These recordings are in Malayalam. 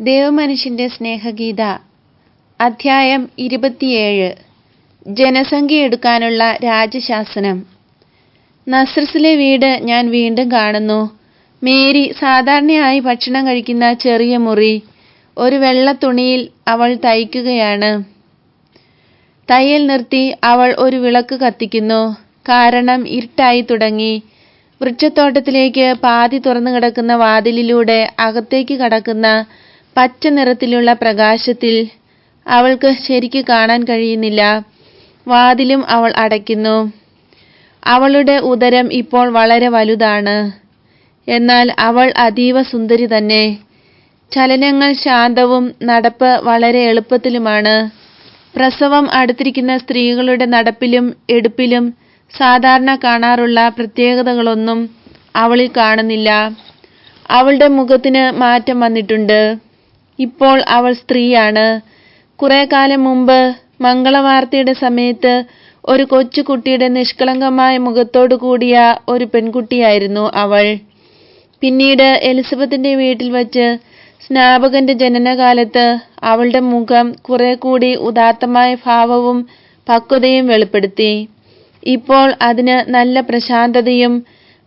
ദേവമനുഷ്യന്റെ സ്നേഹഗീത അധ്യായം ഇരുപത്തിയേഴ്. ജനസംഖ്യ എടുക്കാനുള്ള രാജശാസനം. നസ്രസിലെ വീട് ഞാൻ വീണ്ടും കാണുന്നു. മേരി സാധാരണയായി ഭക്ഷണം കഴിക്കുന്ന ചെറിയ മുറി ഒരു വെള്ള തുണിയിൽ അവൾ തയ്ക്കുകയാണ്. തയ്യൽ നിർത്തി അവൾ ഒരു വിളക്ക് കത്തിക്കുന്നു. കാരണം ഇരുട്ടായി തുടങ്ങി. വൃക്ഷത്തോട്ടത്തിലേക്ക് പാതി തുറന്നു കിടക്കുന്ന വാതിലിലൂടെ അകത്തേക്ക് കടക്കുന്ന പച്ച നിറത്തിലുള്ള പ്രകാശത്തിൽ അവൾക്ക് ശരിക്ക് കാണാൻ കഴിയുന്നില്ല. വാതിലും അവൾ അടയ്ക്കുന്നു. അവളുടെ ഉദരം ഇപ്പോൾ വളരെ വലുതാണ്. എന്നാൽ അവൾ അതീവ സുന്ദരി തന്നെ. ചലനങ്ങൾ ശാന്തവും നടപ്പ് വളരെ എളുപ്പത്തിലുമാണ്. പ്രസവം അടുത്തിരിക്കുന്ന സ്ത്രീകളുടെ നടപ്പിലും എടുപ്പിലും സാധാരണ കാണാറുള്ള പ്രത്യേകതകളൊന്നും അവളിൽ കാണുന്നില്ല. അവളുടെ മുഖത്തിന് മാറ്റം വന്നിട്ടുണ്ട്. ഇപ്പോൾ അവൾ സ്ത്രീയാണ്. കുറെ കാലം മുമ്പ് മംഗളവാർത്തയുടെ സമയത്ത് ഒരു കൊച്ചുകുട്ടിയുടെ നിഷ്കളങ്കമായ മുഖത്തോടു കൂടിയ ഒരു പെൺകുട്ടിയായിരുന്നു അവൾ. പിന്നീട് എലിസബത്തിന്റെ വീട്ടിൽ വച്ച് സ്നാപകന്റെ ജനനകാലത്ത് അവളുടെ മുഖം കുറെ കൂടി ഉദാത്തമായ ഭാവവും പക്വതയും വെളിപ്പെടുത്തി. ഇപ്പോൾ അതിന് നല്ല പ്രശാന്തതയും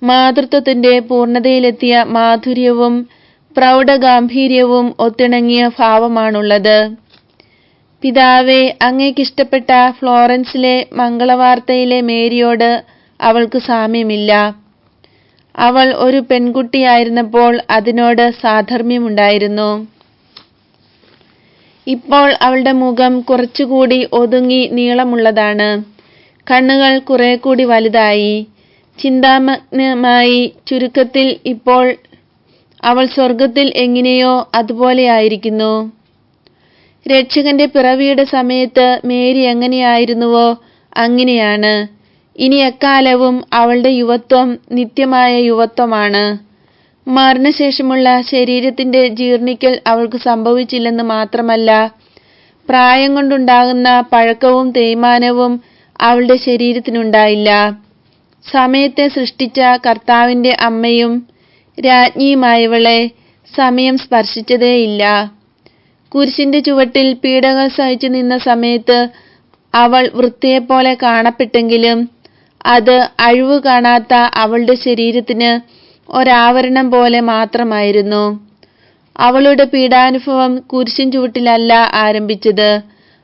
മാതൃത്വത്തിന്റെ പൂർണതയിലെത്തിയ മാധുര്യവും പ്രൗഢഗാംഭീര്യവും ഒത്തിണങ്ങിയ ഭാവമാണുള്ളത്. പിതാവെ അങ്ങേക്കിഷ്ടപ്പെട്ട ഫ്ലോറൻസിലെ മംഗളവാർത്തയിലെ മേരിയോട് അവൾക്ക് സാമ്യമില്ല. അവൾ ഒരു പെൺകുട്ടിയായിരുന്നപ്പോൾ അതിനോട് സാധർമ്യമുണ്ടായിരുന്നു ഇപ്പോൾ അവളുടെ മുഖം കുറച്ചുകൂടി ഒതുങ്ങി നീളമുള്ളതാണ്. കണ്ണുകൾ കുറെ കൂടി വലുതായി. ചിന്താമഗ്നമായി ചുരുക്കത്തിൽ ഇപ്പോൾ അവൾ സ്വർഗത്തിൽ എങ്ങനെയോ അതുപോലെയായിരിക്കുന്നു രക്ഷകന്റെ പിറവിയുടെ സമയത്ത് മേരി എങ്ങനെയായിരുന്നുവോ അങ്ങനെയാണ്. ഇനി എക്കാലവും അവളുടെ യുവത്വം നിത്യമായ യുവത്വമാണ്. മരണശേഷമുള്ള ശരീരത്തിന്റെ ജീർണിക്കൽ അവൾക്ക് സംഭവിച്ചില്ലെന്ന് മാത്രമല്ല പ്രായം കൊണ്ടുണ്ടാകുന്ന പഴക്കവും തേയ്മാനവും അവളുടെ ശരീരത്തിനുണ്ടായില്ല. സമയത്തെ സൃഷ്ടിച്ച കർത്താവിന്റെ അമ്മയും രാജ്ഞിയുമായവളെ സമയം സ്പർശിച്ചതേയില്ല. കുരിശിന്റെ ചുവട്ടിൽ പീഡകൾ സഹിച്ചു നിന്ന സമയത്ത് അവൾ വൃത്തിയെപ്പോലെ കാണപ്പെട്ടെങ്കിലും അത് അഴിവ് കാണാത്ത അവളുടെ ശരീരത്തിന് ഒരാവരണം പോലെ മാത്രമായിരുന്നു. അവളുടെ പീഡാനുഭവം കുരിശിൻ ചുവട്ടിലല്ല ആരംഭിച്ചത്.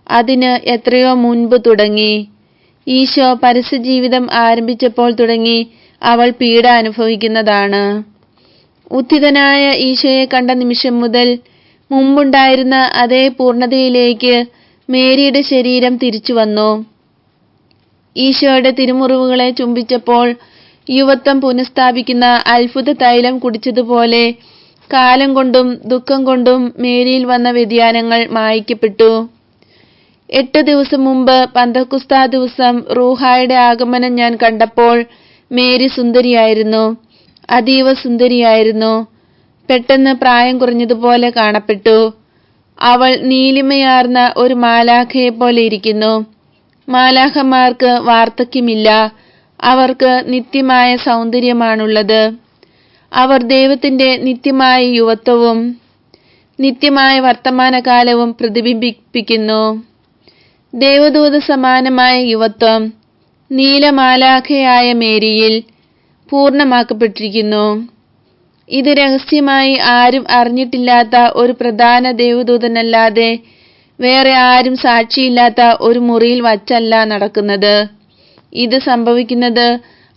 അതിന് എത്രയോ മുൻപ് തുടങ്ങി. ഈശോ പരസ്യജീവിതം ആരംഭിച്ചപ്പോൾ തുടങ്ങി അവൾ പീഡ അനുഭവിക്കുന്നതാണ്. ഉത്ഥിതനായ ഈശോയെ കണ്ട നിമിഷം മുതൽ മുമ്പുണ്ടായിരുന്ന അതേ പൂർണതയിലേക്ക് മേരിയുടെ ശരീരം തിരിച്ചു വന്നു. ഈശോയുടെ തിരുമുറിവുകളെ ചുംബിച്ചപ്പോൾ യുവത്വം പുനഃസ്ഥാപിക്കുന്ന അത്ഭുത തൈലം കുടിച്ചതുപോലെ കാലം കൊണ്ടും ദുഃഖം കൊണ്ടും മേരിയിൽ വന്ന വ്യതിയാനങ്ങൾ മായ്ക്കപ്പെട്ടു. എട്ട് ദിവസം മുമ്പ് പന്തക്കുസ്താ ദിവസം റൂഹായുടെ ആഗമനം ഞാൻ കണ്ടപ്പോൾ മേരി സുന്ദരിയായിരുന്നു. അതീവ സുന്ദരിയായിരുന്നു. പെട്ടെന്ന് പ്രായം കുറഞ്ഞതുപോലെ കാണപ്പെട്ടു. അവൾ നീലിമയാർന്ന ഒരു മാലാഖയെ പോലെ ഇരിക്കുന്നു. മാലാഖമാർക്ക് വാർദ്ധക്യമില്ല. അവർക്ക് നിത്യമായ സൗന്ദര്യമാണുള്ളത്. അവർ ദൈവത്തിന്റെ നിത്യമായ യുവത്വവും നിത്യമായ വർത്തമാനകാലവും പ്രതിബിംബിപ്പിക്കുന്നു. ദേവദൂത സമാനമായ യുവത്വം നീലമാലാഖയായ മേരിയിൽ പൂർണമാക്കപ്പെട്ടിരിക്കുന്നു. ഇത് രഹസ്യമായി ആരും അറിഞ്ഞിട്ടില്ലാത്ത ഒരു പ്രധാന ദേവദൂതനല്ലാതെ വേറെ ആരും സാക്ഷിയില്ലാത്ത ഒരു മുറിയിൽ വച്ചല്ല നടക്കുന്നത്. ഇത് സംഭവിക്കുന്നത്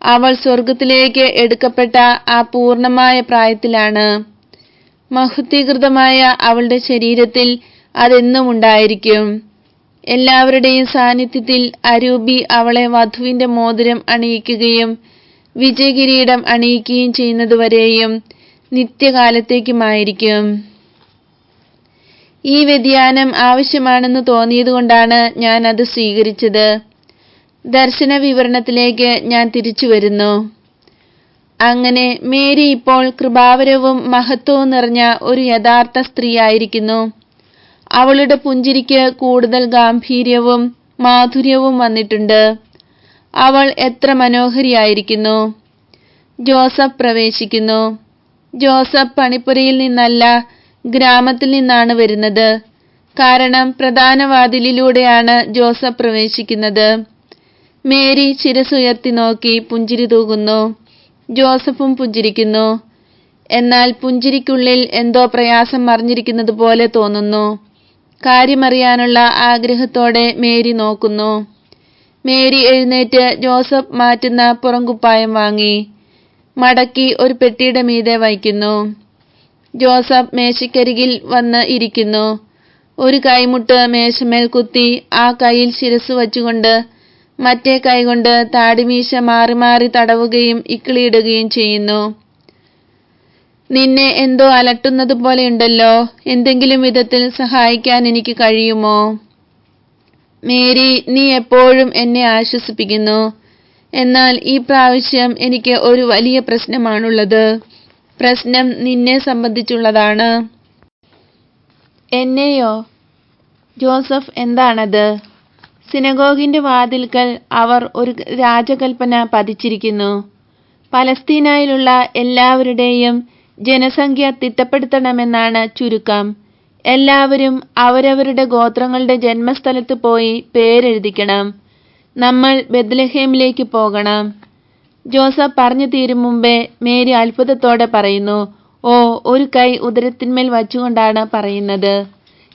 അവൾ സ്വർഗത്തിലേക്ക് എടുക്കപ്പെട്ട ആ പൂർണമായ പ്രായത്തിലാണ്. മഹത്വീകൃതമായ അവളുടെ ശരീരത്തിൽ അതെന്നും ഉണ്ടായിരിക്കും. എല്ലാവരുടെയും സാന്നിധ്യത്തിൽ അരൂപി അവളെ വധുവിന്റെ മോതിരം അണിയിക്കുകയും വിജയകിരീടം അണിയിക്കുകയും ചെയ്യുന്നതുവരെയും നിത്യകാലത്തേക്കുമായിരിക്കും. ഈ വ്യതിയാനം ആവശ്യമാണെന്ന് തോന്നിയതുകൊണ്ടാണ് ഞാൻ അത് സ്വീകരിച്ചത്. ദർശന വിവരണത്തിലേക്ക് ഞാൻ തിരിച്ചു വരുന്നു അങ്ങനെ മേരി ഇപ്പോൾ കൃപാവരവും മഹത്വവും നിറഞ്ഞ ഒരു യഥാർത്ഥ സ്ത്രീയായിരിക്കുന്നു. അവളുടെ പുഞ്ചിരിക്ക് കൂടുതൽ ഗാംഭീര്യവും മാധുര്യവും വന്നിട്ടുണ്ട്. അവൾ എത്ര മനോഹരിയായിരിക്കുന്നു. ജോസഫ് പ്രവേശിക്കുന്നു. ജോസഫ് പണിപ്പുരയിൽ നിന്നല്ല ഗ്രാമത്തിൽ നിന്നാണ് വരുന്നത്. കാരണം പ്രധാന വാതിലിലൂടെയാണ് ജോസഫ് പ്രവേശിക്കുന്നത്. മേരി ചിരസുയർത്തി നോക്കി പുഞ്ചിരി തൂകുന്നു. ജോസഫും പുഞ്ചിരിക്കുന്നു. എന്നാൽ പുഞ്ചിരിക്കുള്ളിൽ എന്തോ പ്രയാസം മറിഞ്ഞിരിക്കുന്നത് പോലെ തോന്നുന്നു. കാര്യമറിയാനുള്ള ആഗ്രഹത്തോടെ മേരി നോക്കുന്നു. മേരി എഴുന്നേറ്റ് ജോസഫ് മാറ്റുന്ന പുറംകുപ്പായം വാങ്ങി മടക്കി ഒരു പെട്ടിയുടെ മീതെ വയ്ക്കുന്നു. ജോസഫ് മേശയ്ക്കരികിൽ വന്ന് ഇരിക്കുന്നു. ഒരു കൈമുട്ട് മേശമേൽ കുത്തി ആ കൈയിൽ ശിരസ് വച്ചുകൊണ്ട് മറ്റേ കൈകൊണ്ട് താടിമീശ മാറി മാറി തടവുകയും ഇക്കിളിയിടുകയും ചെയ്യുന്നു. നിന്നെ എന്തോ അലട്ടുന്നത് പോലെയുണ്ടല്ലോ എന്തെങ്കിലും വിധത്തിൽ സഹായിക്കാൻ എനിക്ക് കഴിയുമോ? മേരി നീ എപ്പോഴും എന്നെ ആശ്വസിപ്പിക്കുന്നു. എന്നാൽ ഈ പ്രാവശ്യം എനിക്ക് ഒരു വലിയ പ്രശ്നമാണുള്ളത്. പ്രശ്നം നിന്നെ സംബന്ധിച്ചുള്ളതാണ്. എന്നെയോ? ജോസഫ് എന്താണത്? സിനഗോഗിന്റെ വാതിൽക്കൽ അവർ ഒരു രാജകൽപ്പന പതിച്ചിരിക്കുന്നു. പലസ്തീനായിലുള്ള എല്ലാവരുടെയും ജനസംഖ്യ തിട്ടപ്പെടുത്തണമെന്നാണ് ചുരുക്കം. എല്ലാവരും അവരവരുടെ ഗോത്രങ്ങളുടെ ജന്മസ്ഥലത്ത് പോയി പേരെഴുതിക്കണം. നമ്മൾ ബദ്ലഹേമിലേക്ക് പോകണം. ജോസഫ് പറഞ്ഞു തീരും മുമ്പേ മേരി അത്ഭുതത്തോടെ പറയുന്നു ഓ ഒരു കൈ ഉദരത്തിന്മേൽ വച്ചുകൊണ്ടാണ് പറയുന്നത്.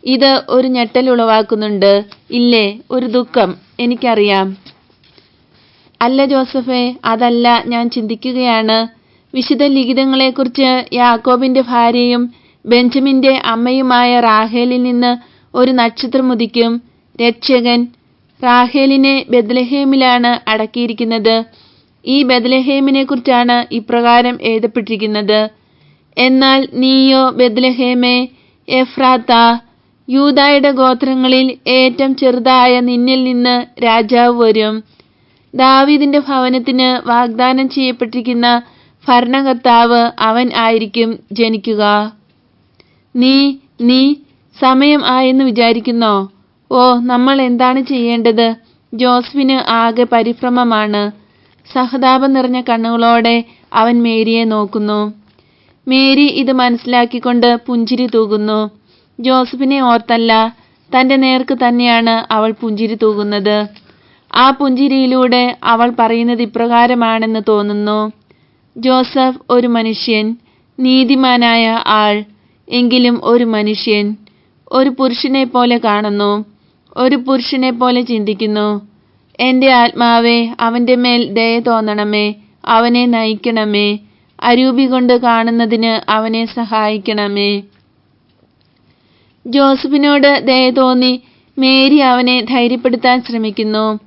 ഇത് ഒരു ഞെട്ടൽ ഉളവാക്കുന്നുണ്ട്. ഇല്ലേ ഒരു ദുഃഖം എനിക്കറിയാം. അല്ല ജോസഫേ അതല്ല ഞാൻ ചിന്തിക്കുകയാണ്. വിശുദ്ധ ലിഖിതങ്ങളെക്കുറിച്ച് യാക്കോബിന്റെ ഭാര്യയും ബെഞ്ചമിന്റെ അമ്മയുമായ റാഹേലിൽ നിന്ന് ഒരു നക്ഷത്രം ഉദിക്കും. രക്ഷകൻ റാഹേലിനെ ബദലഹേമിലാണ് അടക്കിയിരിക്കുന്നത്. ഈ ബദലഹേമിനെ കുറിച്ചാണ് ഇപ്രകാരം എഴുതപ്പെട്ടിരിക്കുന്നത്. എന്നാൽ നീയോ ബദലഹേമേ എഫ്രാത്ത യൂതായുടെ ഗോത്രങ്ങളിൽ ഏറ്റവും ചെറുതായ നിന്നിൽ നിന്ന് രാജാവ് വരും. ദാവീദിന്റെ ഭവനത്തിന് വാഗ്ദാനം ചെയ്യപ്പെട്ടിരിക്കുന്ന ഭരണകർത്താവ് അവൻ ആയിരിക്കും ജനിക്കുക. നീ നീ സമയം ആയെന്ന് വിചാരിക്കുന്നോ? ഓ നമ്മൾ എന്താണ് ചെയ്യേണ്ടത്? ജോസഫിന് ആകെ പരിഭ്രമമാണ്. സഹതാപം നിറഞ്ഞ കണ്ണുകളോടെ അവൻ മേരിയെ നോക്കുന്നു. മേരി ഇത് മനസ്സിലാക്കിക്കൊണ്ട് പുഞ്ചിരി തൂകുന്നു. ജോസഫിനെ ഓർത്തല്ല തന്റെ നേർക്ക് തന്നെയാണ് അവൾ പുഞ്ചിരി തൂകുന്നത്. ആ പുഞ്ചിരിയിലൂടെ അവൾ പറയുന്നത് ഇപ്രകാരമാണെന്ന് തോന്നുന്നു. ജോസഫ് ഒരു മനുഷ്യൻ നീതിമാനായ ആൾ എങ്കിലും ഒരു മനുഷ്യൻ ഒരു പുരുഷനെ പോലെ കാണുന്നു ഒരു പുരുഷനെ പോലെ ചിന്തിക്കുന്നു. എന്റെ ആത്മാവെ അവന്റെ മേൽ ദയ തോന്നണമേ അവനെ നയിക്കണമേ അരൂപി കൊണ്ട് കാണുന്നതിന് അവനെ സഹായിക്കണമേ. ജോസഫിനോട് ദയ തോന്നി മേരി അവനെ ധൈര്യപ്പെടുത്താൻ ശ്രമിക്കുന്നു.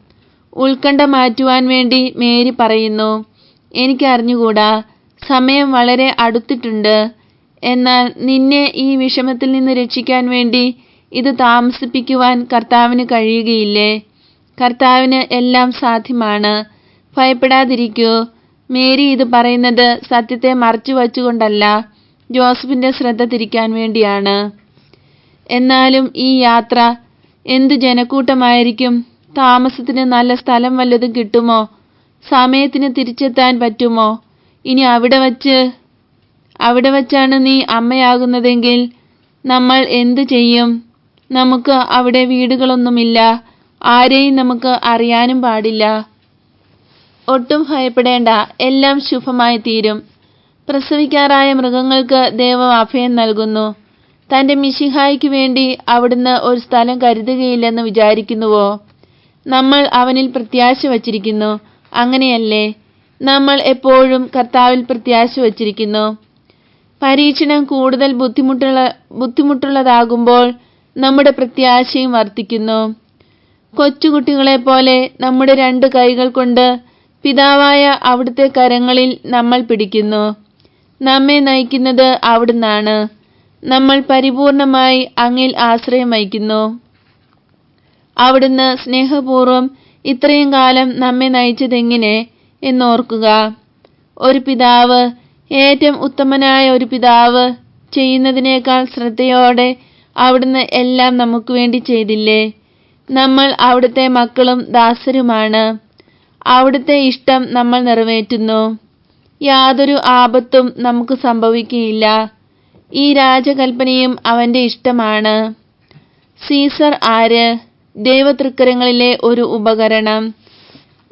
ഉത്കണ്ഠ മാറ്റുവാൻ വേണ്ടി മേരി പറയുന്നു എനിക്കറിഞ്ഞുകൂടാ സമയം വളരെ അടുത്തിട്ടുണ്ട്. എന്നാൽ നിന്നെ ഈ വിഷമത്തിൽ നിന്ന് രക്ഷിക്കാൻ വേണ്ടി ഇത് താമസിപ്പിക്കുവാൻ കർത്താവിന് കഴിയുകയില്ലേ? കർത്താവിന് എല്ലാം സാധ്യമാണ്. ഭയപ്പെടാതിരിക്കൂ. മേരി ഇത് പറയുന്നത് സത്യത്തെ മറച്ചു വച്ചുകൊണ്ടല്ല ജോസഫിന്റെ ശ്രദ്ധ തിരിക്കാൻ വേണ്ടിയാണ്. എന്നാലും ഈ യാത്ര എന്ത് ജനക്കൂട്ടമായിരിക്കും? താമസത്തിന് നല്ല സ്ഥലം വല്ലതും കിട്ടുമോ? സമയത്തിന് തിരിച്ചെത്താൻ പറ്റുമോ? ഇനി അവിടെ വച്ച് അവിടെ വച്ചാണ് നീ അമ്മയാകുന്നതെങ്കിൽ നമ്മൾ എന്തു ചെയ്യും? നമുക്ക് അവിടെ വീടുകളൊന്നുമില്ല. ആരെയും നമുക്ക് അറിയാനും പാടില്ല. ഒട്ടും ഭയപ്പെടേണ്ട. എല്ലാം ശുഭമായി തീരും പ്രസവിക്കാറായ മൃഗങ്ങൾക്ക് ദൈവം അഭയം നൽകുന്നു. തന്റെ മിശിഹായ്ക്ക് വേണ്ടി അവിടുന്ന് ഒരു സ്ഥലം കരുതുകയില്ലെന്ന് വിചാരിക്കുന്നുവോ? നമ്മൾ അവനിൽ പ്രത്യാശ വച്ചിരിക്കുന്നു. അങ്ങനെയല്ലേ? നമ്മൾ എപ്പോഴും കർത്താവിൽ പ്രത്യാശ വച്ചിരിക്കുന്നു. പരീക്ഷണം കൂടുതൽ ബുദ്ധിമുട്ടുള്ള ബുദ്ധിമുട്ടുള്ളതാകുമ്പോൾ നമ്മുടെ പ്രത്യാശയും വർദ്ധിക്കുന്നു. കൊച്ചുകുട്ടികളെ പോലെ നമ്മുടെ രണ്ട് കൈകൾ കൊണ്ട് പിതാവായ അവിടുത്തെ കരങ്ങളിൽ നമ്മൾ പിടിക്കുന്നു. നമ്മെ നയിക്കുന്നത് അവിടുന്നാണ്. നമ്മൾ പരിപൂർണമായി അങ്ങിൽ ആശ്രയം വഹിക്കുന്നു. അവിടുന്ന് സ്നേഹപൂർവം ഇത്രയും കാലം നമ്മെ നയിച്ചതെങ്ങനെ എന്നോർക്കുക. ഒരു പിതാവ് ഏറ്റവും ഉത്തമനായ ഒരു പിതാവ് ചെയ്യുന്നതിനേക്കാൾ ശ്രദ്ധയോടെ അവിടുന്ന് എല്ലാം നമുക്ക് വേണ്ടി ചെയ്തില്ലേ? നമ്മൾ അവിടുത്തെ മക്കളും ദാസരുമാണ്. അവിടുത്തെ ഇഷ്ടം നമ്മൾ നിറവേറ്റുന്നു. യാതൊരു ആപത്തും നമുക്ക് സംഭവിക്കുകയില്ല. ഈ രാജകൽപ്പനയും അവന്റെ ഇഷ്ടമാണ്. സീസർ ആര്? ദൈവതൃക്കരങ്ങളിലെ ഒരു ഉപകരണം.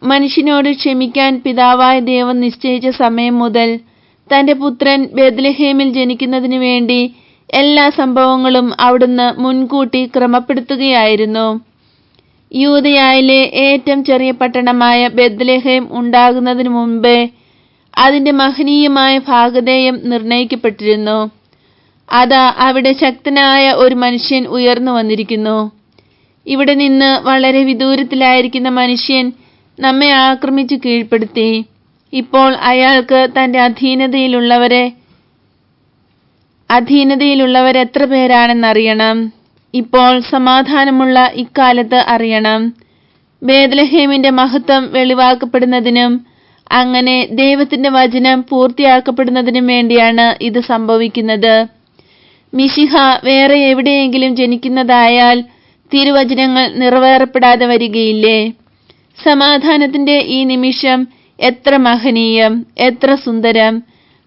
മനുഷ്യനോട് ക്ഷമിക്കാൻ പിതാവായ ദൈവം നിശ്ചയിച്ച സമയം മുതൽ തന്റെ പുത്രൻ ബെത്ലഹേമിൽ ജനിക്കുന്നതിനു വേണ്ടി എല്ലാ സംഭവങ്ങളും അവിടുന്ന് മുൻകൂട്ടി ക്രമപ്പെടുത്തുകയായിരുന്നു. യൂതയായിലെ ഏറ്റവും ചെറിയ പട്ടണമായ ബെദ്ലഹേം ഉണ്ടാകുന്നതിനു മുമ്പേ അതിന്റെ മഹനീയമായ ഭാഗധേയം നിർണയിക്കപ്പെട്ടിരുന്നു. അതാ അവിടെ ശക്തനായ ഒരു മനുഷ്യൻ ഉയർന്നു വന്നിരിക്കുന്നു. ഇവിടെ നിന്ന് വളരെ വിദൂരത്തിലായിരിക്കുന്ന മനുഷ്യൻ നമ്മെ ആക്രമിച്ചു കീഴ്പ്പെടുത്തി. ഇപ്പോൾ അയാൾക്ക് തന്റെ അധീനതയിലുള്ളവരെ അധീനതയിലുള്ളവരെത്ര പേരാണെന്നറിയണം. ഇപ്പോൾ സമാധാനമുള്ള ഇക്കാലത്ത് അറിയണം. ബേദലഹേമിന്റെ മഹത്വം വെളിവാക്കപ്പെടുന്നതിനും അങ്ങനെ ദൈവത്തിന്റെ വചനം പൂർത്തിയാക്കപ്പെടുന്നതിനും വേണ്ടിയാണ് ഇത് സംഭവിക്കുന്നത്. മിശിഹ വേറെ എവിടെയെങ്കിലും ജനിക്കുന്നതായാൽ തിരുവചനങ്ങൾ നിറവേറപ്പെടാതെ വരികയില്ലേ? സമാധാനത്തിന്റെ ഈ നിമിഷം എത്ര മഹനീയം എത്ര സുന്ദരം.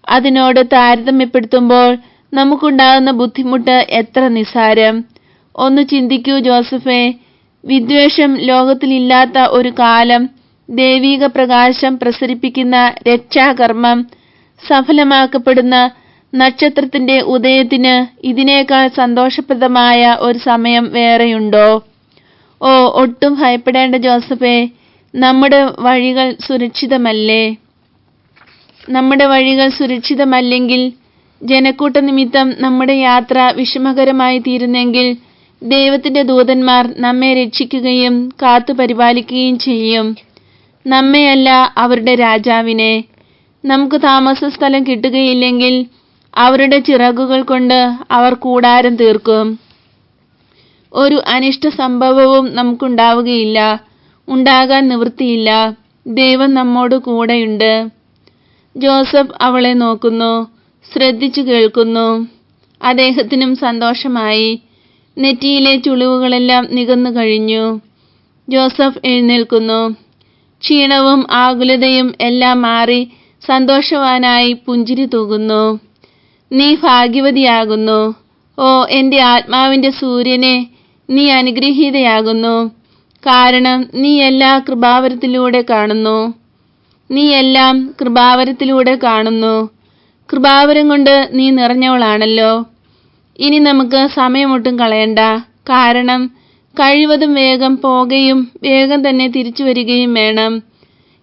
അതിനോട് താരതമ്യപ്പെടുത്തുമ്പോൾ നമുക്കുണ്ടാകുന്ന ബുദ്ധിമുട്ട് എത്ര നിസാരം. ഒന്ന് ചിന്തിക്കൂ ജോസഫേ വിദ്വേഷം ലോകത്തിലില്ലാത്ത ഒരു കാലം ദൈവീക പ്രകാശം പ്രസരിപ്പിക്കുന്ന രക്ഷാകർമ്മം സഫലമാക്കപ്പെടുന്ന നക്ഷത്രത്തിന്റെ ഉദയത്തിന് ഇതിനേക്കാൾ സന്തോഷപ്രദമായ ഒരു സമയം വേറെയുണ്ടോ? ഓ ഒട്ടും ഭയപ്പെടേണ്ട ജോസഫേ നമ്മുടെ വഴികൾ സുരക്ഷിതമല്ലേ? നമ്മുടെ വഴികൾ സുരക്ഷിതമല്ലെങ്കിൽ ജനക്കൂട്ട നിമിത്തം നമ്മുടെ യാത്ര വിഷമകരമായി തീരുന്നെങ്കിൽ ദൈവത്തിന്റെ ദൂതന്മാർ നമ്മെ രക്ഷിക്കുകയും കാത്തു പരിപാലിക്കുകയും ചെയ്യും. നമ്മയല്ല അവരുടെ രാജാവിനെ. നമുക്ക് താമസ സ്ഥലം കിട്ടുകയില്ലെങ്കിൽ അവരുടെ ചിറകുകൾ കൊണ്ട് അവർ കൂടാരം തീർക്കും. ഒരു അനിഷ്ട സംഭവവും നമുക്കുണ്ടാവുകയില്ല. ഉണ്ടാകാൻ നിവൃത്തിയില്ല. ദൈവം നമ്മോട് കൂടെയുണ്ട്. ജോസഫ് അവളെ നോക്കുന്നു ശ്രദ്ധിച്ചു കേൾക്കുന്നു. അദ്ദേഹത്തിനും സന്തോഷമായി. നെറ്റിയിലെ ചുളിവുകളെല്ലാം നികന്നു കഴിഞ്ഞു. ജോസഫ് എഴുന്നേൽക്കുന്നു. ക്ഷീണവും ആകുലതയും എല്ലാം മാറി സന്തോഷവാനായി പുഞ്ചിരി തൂകുന്നു. നീ ഭാഗ്യവതിയാകുന്നു. ഓ എന്റെ ആത്മാവിന്റെ സൂര്യനെ നീ അനുഗ്രഹീതയാകുന്നു. കാരണം നീ എല്ലാ കൃപാവരത്തിലൂടെ കാണുന്നു. നീ എല്ലാം കൃപാവരത്തിലൂടെ കാണുന്നു. കൃപാവരം കൊണ്ട് നീ നിറഞ്ഞവളാണല്ലോ. ഇനി നമുക്ക് സമയമൊട്ടും കളയണ്ട. കാരണം കഴിവതും വേഗം പോകുകയും വേഗം തന്നെ തിരിച്ചു വരികയും വേണം.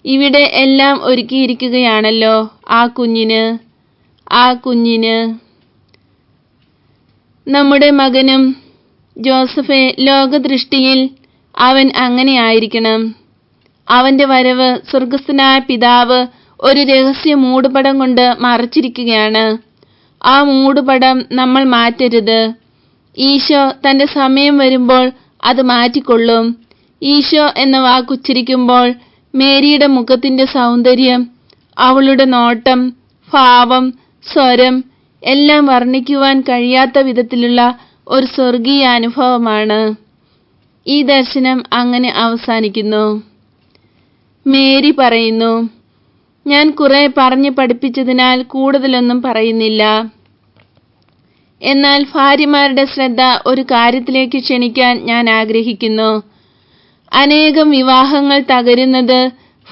ഇവിടെ എല്ലാം ഒരുക്കിയിരിക്കുകയാണല്ലോ ആ കുഞ്ഞിന്. ആ കുഞ്ഞിന്. നമ്മുടെ മകനും ജോസഫെ ലോകദൃഷ്ടിയിൽ അവൻ അങ്ങനെ ആയിരിക്കണം അവന്റെ വരവ് സ്വർഗസ്ഥനായ പിതാവ് ഒരു രഹസ്യ മൂടുപടം കൊണ്ട് മറച്ചിരിക്കുകയാണ്. ആ മൂടുപടം നമ്മൾ മാറ്റരുത്. ഈശോ തന്റെ സമയം വരുമ്പോൾ അത് മാറ്റിക്കൊള്ളും. ഈശോ എന്ന വാക്കുച്ചരിക്കുമ്പോൾ മേരിയുടെ മുഖത്തിന്റെ സൗന്ദര്യം അവളുടെ നോട്ടം ഭാവം സ്വരം എല്ലാം വർണിക്കുവാൻ കഴിയാത്ത വിധത്തിലുള്ള ഒരു സ്വർഗീയ അനുഭവമാണ്. ഈ ദർശനം അങ്ങനെ അവസാനിക്കുന്നു. മേരി പറയുന്നു ഞാൻ കുറെ പറഞ്ഞു പഠിപ്പിച്ചതിനാൽ കൂടുതലൊന്നും പറയുന്നില്ല. എന്നാൽ ഭാര്യമാരുടെ ശ്രദ്ധ ഒരു കാര്യത്തിലേക്ക് ക്ഷണിക്കാൻ ഞാൻ ആഗ്രഹിക്കുന്നു. അനേകം വിവാഹങ്ങൾ തകരുന്നത്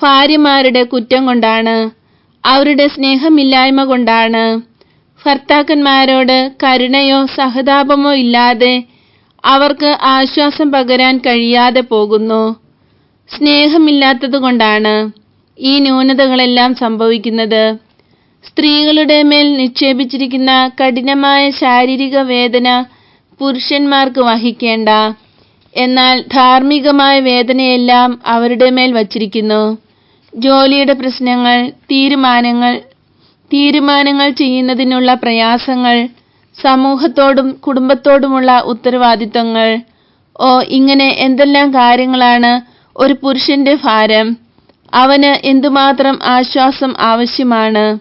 ഭാര്യമാരുടെ കുറ്റം കൊണ്ടാണ്. അവരുടെ സ്നേഹമില്ലായ്മ കൊണ്ടാണ്. ഭർത്താക്കന്മാരോട് കരുണയോ സഹതാപമോ ഇല്ലാതെ അവർക്ക് ആശ്വാസം പകരാൻ കഴിയാതെ പോകുന്നു. സ്നേഹമില്ലാത്തതുകൊണ്ടാണ് ഈ ന്യൂനതകളെല്ലാം സംഭവിക്കുന്നത്. സ്ത്രീകളുടെ മേൽ നിക്ഷേപിച്ചിരിക്കുന്ന കഠിനമായ ശാരീരിക വേദന പുരുഷന്മാർക്ക് വഹിക്കേണ്ട എന്നാൽ ധാർമ്മികമായ വേദനയെല്ലാം അവരുടെ മേൽ വച്ചിരിക്കുന്നു. ജോലിയുടെ പ്രശ്നങ്ങൾ തീരുമാനങ്ങൾ തീരുമാനങ്ങൾ ചെയ്യുന്നതിനുള്ള പ്രയാസങ്ങൾ സമൂഹത്തോടും കുടുംബത്തോടുമുള്ള ഉത്തരവാദിത്തങ്ങൾ. ഓ ഇങ്ങനെ എന്തെല്ലാം കാര്യങ്ങളാണ് ഒരു പുരുഷന്റെ ഭാരം? അവന് എന്തുമാത്രം ആശ്വാസം ആവശ്യമാണ്?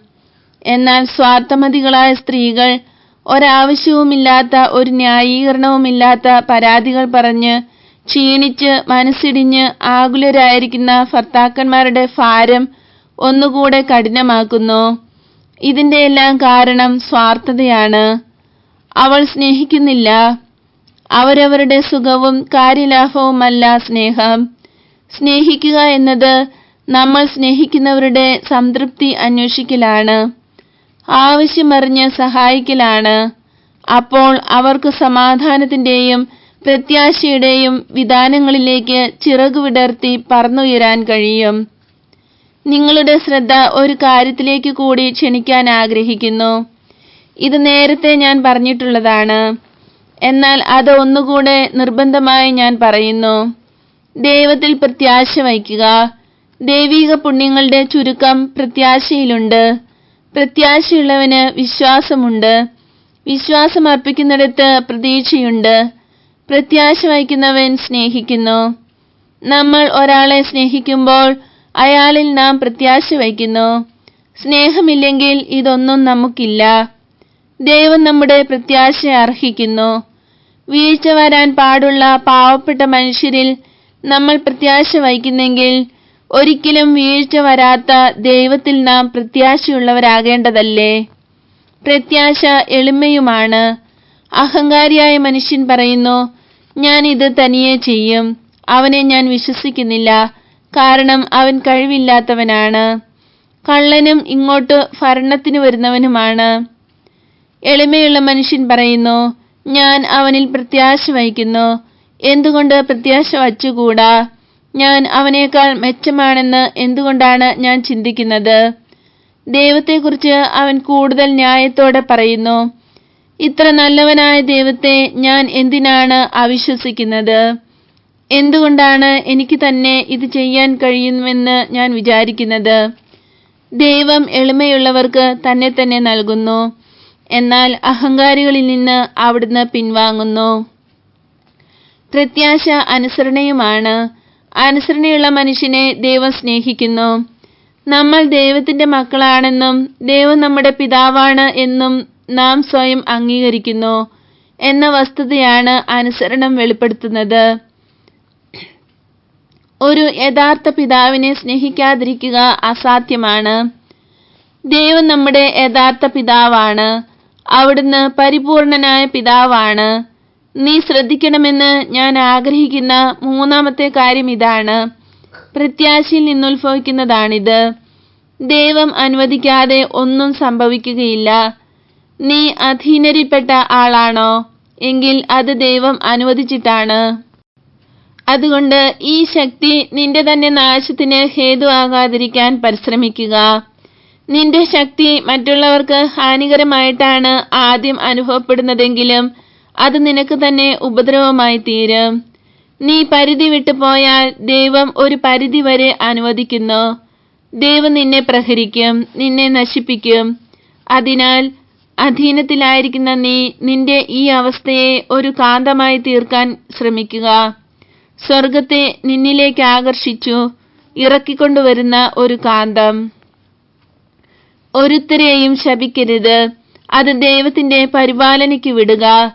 എന്നാൽ സ്വാർത്ഥമതികളായ സ്ത്രീകൾ ഒരാവശ്യവുമില്ലാത്ത ഒരു ന്യായീകരണവുമില്ലാത്ത പരാതികൾ പറഞ്ഞ് ക്ഷീണിച്ച് മനസ്സിടിഞ്ഞ് ആകുലരായിരിക്കുന്ന ഭർത്താക്കന്മാരുടെ ഭാരം ഒന്നുകൂടെ കഠിനമാക്കുന്നു. ഇതിന്റെ എല്ലാം കാരണം സ്വാർത്ഥതയാണ്. അവൾ സ്നേഹിക്കുന്നില്ല. അവരവരുടെ സുഖവും കാര്യലാഭവുമല്ല സ്നേഹം. സ്നേഹിക്കുക എന്നത് നമ്മൾ സ്നേഹിക്കുന്നവരുടെ സംതൃപ്തി അന്വേഷിക്കലാണ്. ആവശ്യമറിഞ്ഞ് സഹായിക്കലാണ്. അപ്പോൾ അവർക്ക് സമാധാനത്തിന്റെയും പ്രത്യാശയുടെയും വിധാനങ്ങളിലേക്ക് ചിറകു വിടർത്തി പറന്നുയരാൻ കഴിയും. നിങ്ങളുടെ ശ്രദ്ധ ഒരു കാര്യത്തിലേക്ക് കൂടി ക്ഷണിക്കാൻ ആഗ്രഹിക്കുന്നു. ഇത് നേരത്തെ ഞാൻ പറഞ്ഞിട്ടുള്ളതാണ്. എന്നാൽ അത് ഒന്നുകൂടെ നിർബന്ധമായി ഞാൻ പറയുന്നു. ദൈവത്തിൽ പ്രത്യാശ വയ്ക്കുക ദൈവിക പുണ്യങ്ങളുടെ ചുരുക്കം പ്രത്യാശയിലുണ്ട്. പ്രത്യാശയുള്ളവന് വിശ്വാസമുണ്ട്. വിശ്വാസം അർപ്പിക്കുന്നിടത്ത് പ്രതീക്ഷയുണ്ട്. പ്രത്യാശ വഹിക്കുന്നവൻ സ്നേഹിക്കുന്നു. നമ്മൾ ഒരാളെ സ്നേഹിക്കുമ്പോൾ അയാളിൽ നാം പ്രത്യാശ വയ്ക്കുന്നു സ്നേഹമില്ലെങ്കിൽ ഇതൊന്നും നമുക്കില്ല. ദൈവം നമ്മുടെ പ്രത്യാശ അർഹിക്കുന്നു. വീഴ്ച വരാൻ പാടുള്ള പാവപ്പെട്ട മനുഷ്യരിൽ നമ്മൾ പ്രത്യാശ വഹിക്കുന്നെങ്കിൽ ഒരിക്കലും വീഴ്ച വരാത്ത ദൈവത്തിൽ നാം പ്രത്യാശയുള്ളവരാകേണ്ടതല്ലേ? പ്രത്യാശ എളിമയുമാണ്. അഹങ്കാരിയായ മനുഷ്യൻ പറയുന്നു ഞാൻ ഇത് തനിയെ ചെയ്യും. അവനെ ഞാൻ വിശ്വസിക്കുന്നില്ല. കാരണം അവൻ കഴിവില്ലാത്തവനാണ്. കള്ളനും ഇങ്ങോട്ട് ഭരണത്തിന് വരുന്നവനുമാണ്. എളിമയുള്ള മനുഷ്യൻ പറയുന്നു ഞാൻ അവനിൽ പ്രത്യാശ വഹിക്കുന്നു. എന്തുകൊണ്ട് പ്രത്യാശ വച്ചുകൂടാ? ഞാൻ അവനേക്കാൾ മെച്ചമാണെന്ന് എന്തുകൊണ്ടാണ് ഞാൻ ചിന്തിക്കുന്നത്? ദൈവത്തെക്കുറിച്ച് അവൻ കൂടുതൽ ന്യായത്തോടെ പറയുന്നു ഇത്ര നല്ലവനായ ദൈവത്തെ ഞാൻ എന്തിനാണ് അവിശ്വസിക്കുന്നത്? എന്തുകൊണ്ടാണ് എനിക്ക് തന്നെ ഇത് ചെയ്യാൻ കഴിയുമെന്ന് ഞാൻ വിചാരിക്കുന്നത്? ദൈവം എളിമയുള്ളവർക്ക് തന്നെ തന്നെ നൽകുന്നു. എന്നാൽ അഹങ്കാരികളിൽ നിന്ന് അവിടുന്ന് പിൻവാങ്ങുന്നു. പ്രത്യാശ അനുസരണയുമാണ്. അനുസരണയുള്ള മനുഷ്യനെ ദൈവം സ്നേഹിക്കുന്നു. നമ്മൾ ദൈവത്തിന്റെ മക്കളാണെന്നും ദൈവം നമ്മുടെ പിതാവാണ് എന്നും നാം സ്വയം അംഗീകരിക്കുന്നു എന്ന വസ്തുതയാണ് അനുസരണം വെളിപ്പെടുത്തുന്നത്. ഒരു യഥാർത്ഥ പിതാവിനെ സ്നേഹിക്കാതിരിക്കുക അസാധ്യമാണ്. ദൈവം നമ്മുടെ യഥാർത്ഥ പിതാവാണ്. അവിടുന്ന് പരിപൂർണനായ പിതാവാണ്. നീ ശ്രദ്ധിക്കണമെന്ന് ഞാൻ ആഗ്രഹിക്കുന്ന മൂന്നാമത്തെ കാര്യം ഇതാണ്. പ്രത്യാശയിൽ നിന്നുത്ഭവിക്കുന്നതാണിത്. ദൈവം അനുവദിക്കാതെ ഒന്നും സംഭവിക്കുകയില്ല. നീ അധീനരിൽപ്പെട്ട ആളാണോ? എങ്കിൽ അത് ദൈവം അനുവദിച്ചിട്ടാണ്. അതുകൊണ്ട് ഈ ശക്തി നിന്റെ തന്നെ നാശത്തിന് ഹേതുവാകാതിരിക്കാൻ പരിശ്രമിക്കുക. നിന്റെ ശക്തി മറ്റുള്ളവർക്ക് ഹാനികരമായിട്ടാണ് ആദ്യം അനുഭവപ്പെടുന്നതെങ്കിലും അത് നിനക്ക് തന്നെ ഉപദ്രവമായി തീരും. നീ പരിധി വിട്ടുപോയാൽ ദൈവം ഒരു പരിധി വരെ അനുവദിക്കുന്നു. ദൈവം നിന്നെ പ്രഹരിക്കും നിന്നെ നശിപ്പിക്കും. അതിനാൽ അധീനത്തിലായിരിക്കുന്ന നീ നിന്റെ ഈ അവസ്ഥയെ ഒരു കാന്തമായി തീർക്കാൻ ശ്രമിക്കുക. സ്വർഗത്തെ നിന്നിലേക്ക് ആകർഷിച്ചു ഇറക്കിക്കൊണ്ടുവരുന്ന ഒരു കാന്തം. ഒരുത്തരെയും ശപിക്കരുത്. അത് ദൈവത്തിന്റെ പരിപാലനയ്ക്ക് വിടുക.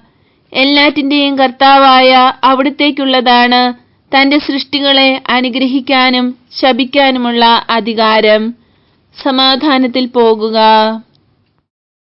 എല്ലാറ്റിന്റെയും കർത്താവായ അവിടത്തേക്കുള്ളതാണ് തന്റെ സൃഷ്ടികളെ അനുഗ്രഹിക്കാനും ശപിക്കാനുമുള്ള അധികാരം. സമാധാനത്തിൽ പോകുക.